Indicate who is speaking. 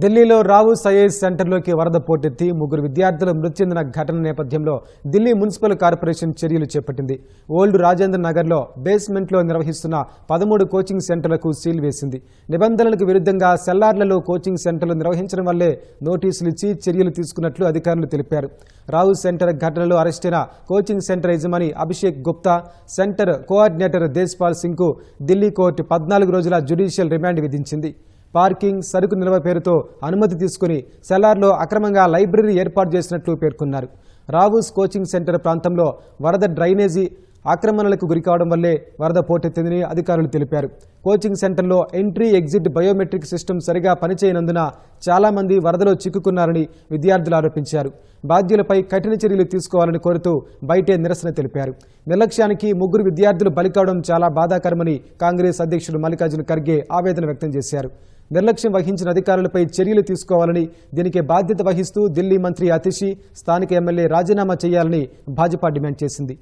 Speaker 1: ఢిల్లీలో రావు సయేజ్ సెంటర్లోకి వరద పోటెత్తి ముగ్గురు విద్యార్థులు మృతి చెందిన ఘటన నేపథ్యంలో ఢిల్లీ మున్సిపల్ కార్పొరేషన్ చర్యలు చేపట్టింది. ఓల్డ్ రాజేంద్ర నగర్లో బేస్మెంట్లో నిర్వహిస్తున్న పదమూడు కోచింగ్ సెంటర్లకు సీల్ వేసింది. నిబంధనలకు విరుద్ధంగా సెల్లార్లలో కోచింగ్ సెంటర్లు నిర్వహించడం వల్లే నోటీసులు ఇచ్చి చర్యలు తీసుకున్నట్లు అధికారులు తెలిపారు. రావు సెంటర్ ఘటనలో అరెస్టైన కోచింగ్ సెంటర్ యజమాని అభిషేక్ గుప్తా సెంటర్ కోఆర్డినేటర్ దేశ్పాల్ సింగ్కు ఢిల్లీ కోర్టు పద్నాలుగు రోజుల జ్యుడిషియల్ రిమాండ్ విధించింది. పార్కింగ్ సరుకు నిల్వ పేరుతో అనుమతి తీసుకుని సెల్లార్లో అక్రమంగా లైబ్రరీ ఏర్పాటు చేసినట్లు పేర్కొన్నారు. రావుస్ కోచింగ్ సెంటర్ ప్రాంతంలో వరద డ్రైనేజీ ఆక్రమణలకు గురికావడం వల్లే వరద పోటెత్తిందని అధికారులు తెలిపారు. కోచింగ్ సెంటర్లో ఎంట్రీ ఎగ్జిట్ బయోమెట్రిక్ సిస్టమ్ సరిగా పనిచేయనందున చాలామంది వరదలో చిక్కుకున్నారని విద్యార్థులు ఆరోపించారు. బాధ్యులపై కఠిన చర్యలు తీసుకోవాలని కోరుతూ బయటే నిరసన తెలిపారు. నిర్లక్ష్యానికి ముగ్గురు విద్యార్థులు బలికావడం చాలా బాధాకరమని కాంగ్రెస్ అధ్యక్షుడు మల్లికార్జున ఖర్గే ఆవేదన వ్యక్తం చేశారు. నిర్లక్ష్యం వహించిన అధికారులపై చర్యలు తీసుకోవాలని దీనికి బాధ్యత వహిస్తూ ఢిల్లీ మంత్రి అతిషి స్థానిక ఎమ్మెల్యే రాజీనామా చేయాలని భాజపా డిమాండ్ చేసింది.